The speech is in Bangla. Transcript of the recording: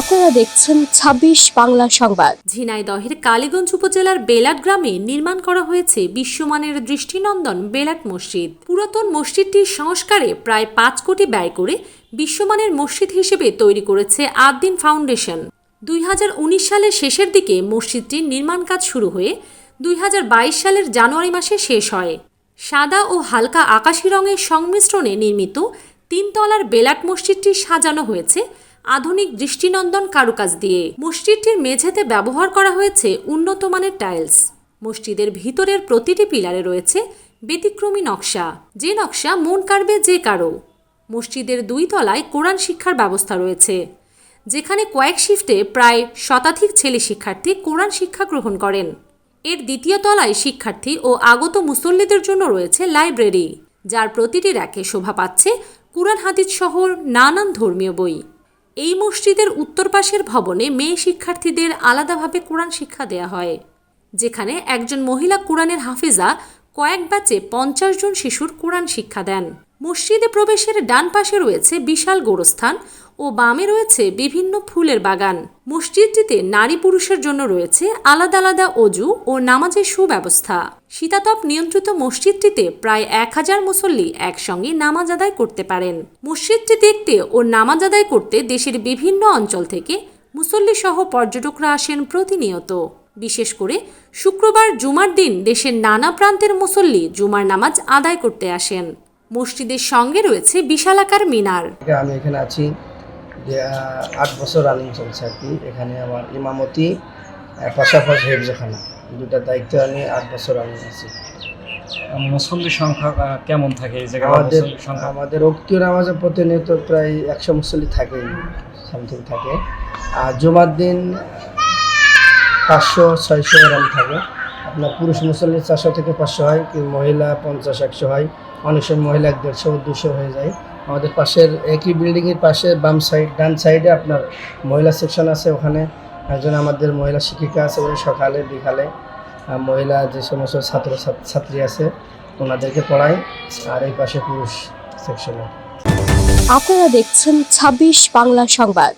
আপনারা দেখছেন ২৬ বাংলা সংবাদ। ঝিনাইদহের কালীগঞ্জ উপজেলার বেলাট গ্রামে নির্মাণ করা হয়েছে বিশ্বমানের দৃষ্টিনন্দন বেলাট মসজিদ। পুরাতন মসজিদটির সংস্কারে প্রায় পাঁচ কোটি ব্যয় করে বিশ্বমানের মসজিদ হিসেবে তৈরি করেছে আদ্দিন ফাউন্ডেশন। দুই হাজার উনিশ সালের শেষের দিকে মসজিদটির নির্মাণ কাজ শুরু হয়ে দুই হাজার বাইশ সালের জানুয়ারি মাসে শেষ হয়। সাদা ও হালকা আকাশি রঙের সংমিশ্রণে নির্মিত তিনতলার বেলাট মসজিদটি সাজানো হয়েছে। আধুনিক দৃষ্টিনন্দন কারুকাজ দিয়ে। মসজিদটির মেঝেতে ব্যবহার করা হয়েছে উন্নত মানের টাইলস। মসজিদের ভিতরের প্রতিটি পিলারে রয়েছে ব্যতিক্রমী নকশা। যে নকশা মন কাড়বে যে কারও। মসজিদের দুই তলায় কোরআন শিক্ষার ব্যবস্থা রয়েছে। যেখানে কয়েক শিফটে প্রায় শতাধিক ছেলে শিক্ষার্থী কোরআন শিক্ষা গ্রহণ করেন। এর দ্বিতীয় তলায় শিক্ষার্থী ও আগত মুসল্লিদের জন্য রয়েছে লাইব্রেরি, যার প্রতিটি র্যাকে শোভা পাচ্ছে কুরআন হাদিস সহ নানান ধর্মীয় বই। এই মসজিদের উত্তর পাশের ভবনে মেয়ে শিক্ষার্থীদের আলাদাভাবে কোরআন শিক্ষা দেয়া হয়, যেখানে একজন মহিলা কোরআনের হাফিজা কয়েক ব্যাচে পঞ্চাশ জন শিশুর কোরআন শিক্ষা দেন। মসজিদে প্রবেশের ডান পাশে রয়েছে বিশাল গোরস্থান ও বামে রয়েছে বিভিন্ন ফুলের বাগান। মসজিদটিতে নারী পুরুষের জন্য রয়েছে আলাদা আলাদা অজু ও নামাজের সুব্যবস্থা। শীতাতপ নিয়ন্ত্রিত মসজিদটিতে প্রায় এক হাজার মুসল্লি একসঙ্গে নামাজ আদায় করতে পারেন। মসজিদটি দেখতে ও নামাজ আদায় করতে দেশের বিভিন্ন অঞ্চল থেকে মুসল্লি সহ পর্যটকরা আসেন প্রতিনিয়ত। বিশেষ করে শুক্রবার জুমার দিন দেশের নানা প্রান্তের মুসল্লি জুমার নামাজ আদায় করতে আসেন। মসজিদের সঙ্গে রয়েছে বিশালাকার মিনার। আমি এখানে আছি আট বছর রানিং চলছে আর কি। এখানে আমার ইমামতি পাশাপাশি হেফজখানা। দুটার দায়িত্ব আমি আট বছর রানিং আছি। মুসল্লির সংখ্যা কেমন থাকে এই জায়গায়? আমাদের সংখ্যা? আমাদের অক্তীয় নামাজে প্রতিনিয়ত প্রায় একশো মুসল্লি থাকেই সামথিং থাকে। আর জুমার দিন পাঁচশো ছয়শো এরকম থাকে। আপনার পুরুষ মুসল্লি চারশো থেকে পাঁচশো হয়, কি মহিলা পঞ্চাশ, একশো হয়। অনেক সময় মহিলা দেড়শো, দুশো হয়ে যায়। আমাদের পাশের একই বিল্ডিংয়ের পাশে বাম সাইড ডান সাইডে আপনার মহিলা সেকশন আছে ওখানে। একজন আমাদের মহিলা শিক্ষিকা আছে, উনি সকালে, বিকালে মহিলা যে সমস্ত ছাত্র, ছাত্রী আছে, ওনাদেরকে পড়ায়। আর এই পাশে পুরুষ সেকশনে আপনারা দেখছেন ২৬ বাংলা সংবাদ।